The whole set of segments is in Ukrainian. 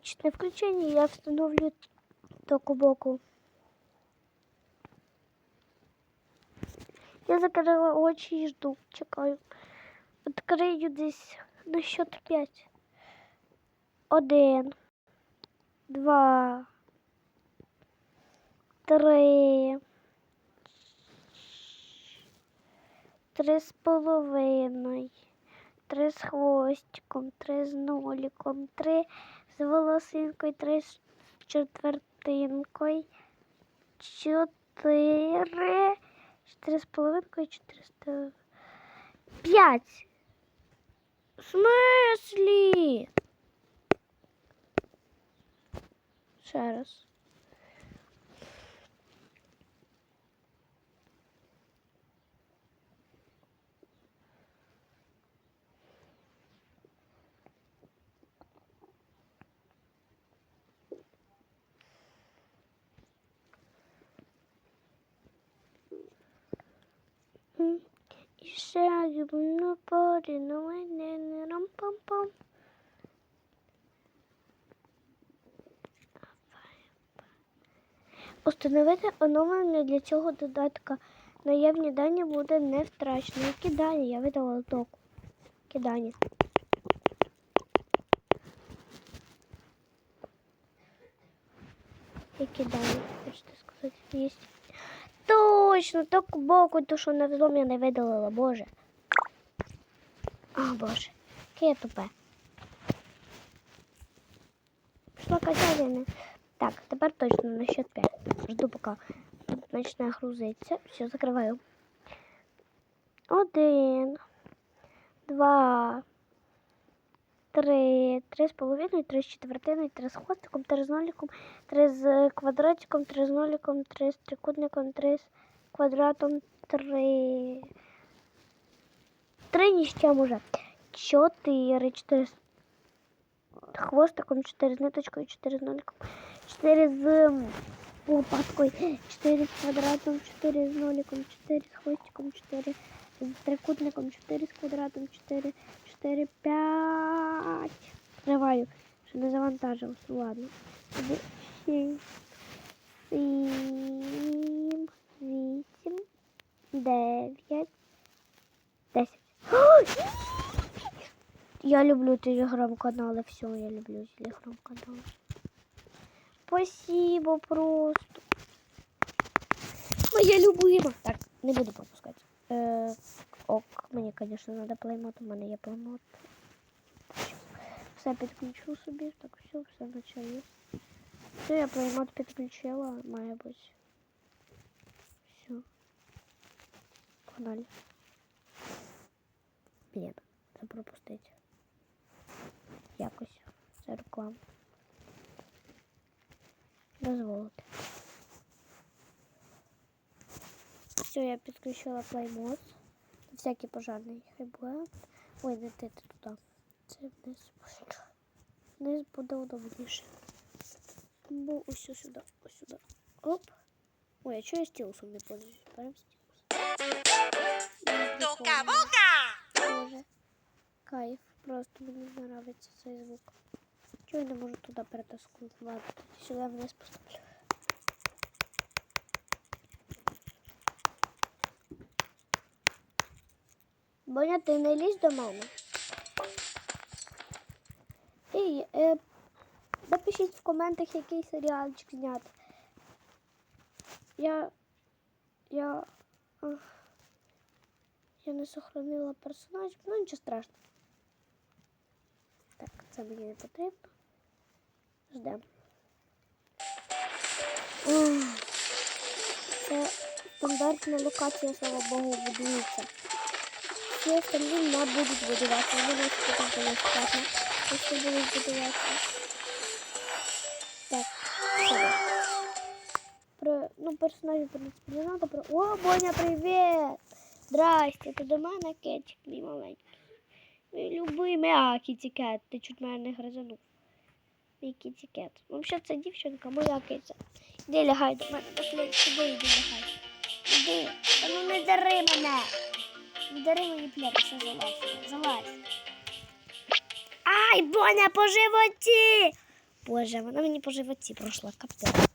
автоматичне включення, я встановлю току боку. Я закрила очі і жду, чекаю. Відкрию десь на счет п'ять. Один, два, три, три з половиною, три з хвостиком, три з ноликом, три волосинкою, три з четвертинкою, чотири, чотири з половинкою, чотири з п'ять. В смислі? Ще раз. М, І ще на порі на мене не рам-пам-пам. Установити оновлення для цього додатка. Наявні дані буде не втрачено. Які дані? Я видала току. Які дані? Які дані? Хочете сказати? Є. Точно, так боку, то що на взлом я не видалила, боже. А, боже. Яке я тупе. Пішла качалина. Так, тепер точно на счет 5. Жду поки тут почне грузитися. Все, закриваю. Один, два, три, три з половиною, три з четвертиною, три з хвостиком, три з ноликом, три з квадратиком, три з ноликом, три з трикутником, три з квадратом, три. Три ні з чим уже. Чотири, чотири з хвостиком, чотири з ниточкою, чотири з ноликом, чотири з м, лопаткою, чотири з квадратом, чотири з ноликом, чотири з хвостиком, чотири з трикутником, чотири з квадратом, чотири, чотири, п'ять. Триваю, що не завантажилось. Ладно. Сюди Шість, сім, вісім, дев'ять, десять. Я люблю телеграм-каналы, все, я люблю телеграм-каналы. Спасибо просто. Моя любима. Так, не буду пропускать. Е, ок, мені, конечно, надо плеймот, у мене є плеймот. Все підключу собі, так все, все наче є. Все, я плеймот підключила, має бути. Все. Погнали. Блін, це пропустить. Якось. Це реклама. Дозволити. Все, я підключила плеймод. Всякий пожарний хай буде. Ой, не ти, туди. Це вниз. Вниз буде удобніше. Бо ось сюди, ось сюди. Оп. Ой, а чого я стілусом не пользуюсь? Берем стілус. Тока-бока! Боже. Кайф. Просто мені подобається цей звук. Чого я не можу туди перетаскувати? Ладно, сюди вниз поставлю. Боня, ти не лізь до мене. Ей, е, напишіть в коментах, який серіальчик зняти. Я. Я. я не сохранила персонажів, ну нічого страшного. Так, це мені не потрібно. Ждемо. Це стандартна локація, слава Богу, будується. Всі остальні не будуть будуватися. Вони будуть складно, якщо будуть будуватися. Ну, в принципі. Про... О, Боня, привіт! Здрасте, ти до мене кетчик, мій маленький. Мій любимий, а, кітікет, ти чуть мене не гризанув. Мій кітікет. Взагалі це дівчинка, моя киця. Іди лягай до мене, пошли, сюди іди лягай. Іди, та ну не дари мене. Не дари мені плетися, залазь, залазь. Ай, Боня, по животі! Боже, вона мені по животі пройшла капець.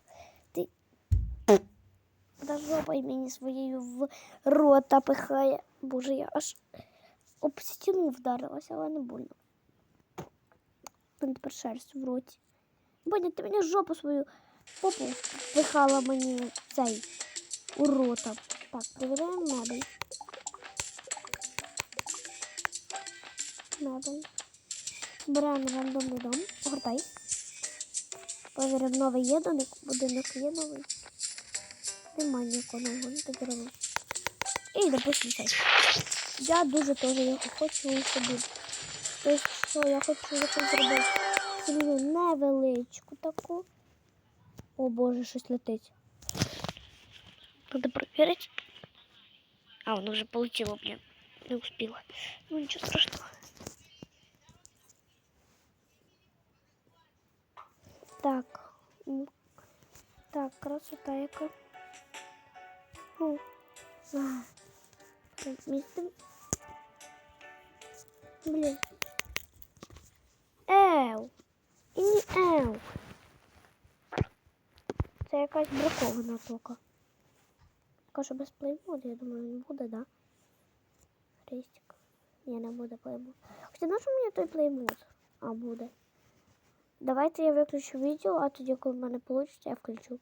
Та жопою мені своєю в рота пихає. Боже, я аж об стіну вдарилася, але не больно. Тепер шерсть в роті. Боня, ти мені жопу свою попу пихала мені цей у рота. Так, перевіряємо мебель. Мебель. Беремо рандомний дом. Огортай. Перевіримо, новий є будинок є новий. Немає нового, ну тоді. І допустим цей. Я дуже теж хочу собі. Тобто, що я хочу зробити сім'ю невеличку таку. О боже, щось летить. Надо проверить. А, воно вже полетіло, блін. Не успіла. Ну нічого страшного. Так. Так, красота яка. А, Так, містим. Блін. Еу. І не еу. Це якась бракована тока. Каже без плеймоду, я думаю, не буде, да? Хрестик. Ні, не буде плеймод. Хоча на що мені той плеймод? А, буде. Давайте я виключу відео, а тоді, коли в мене вийде, я включу.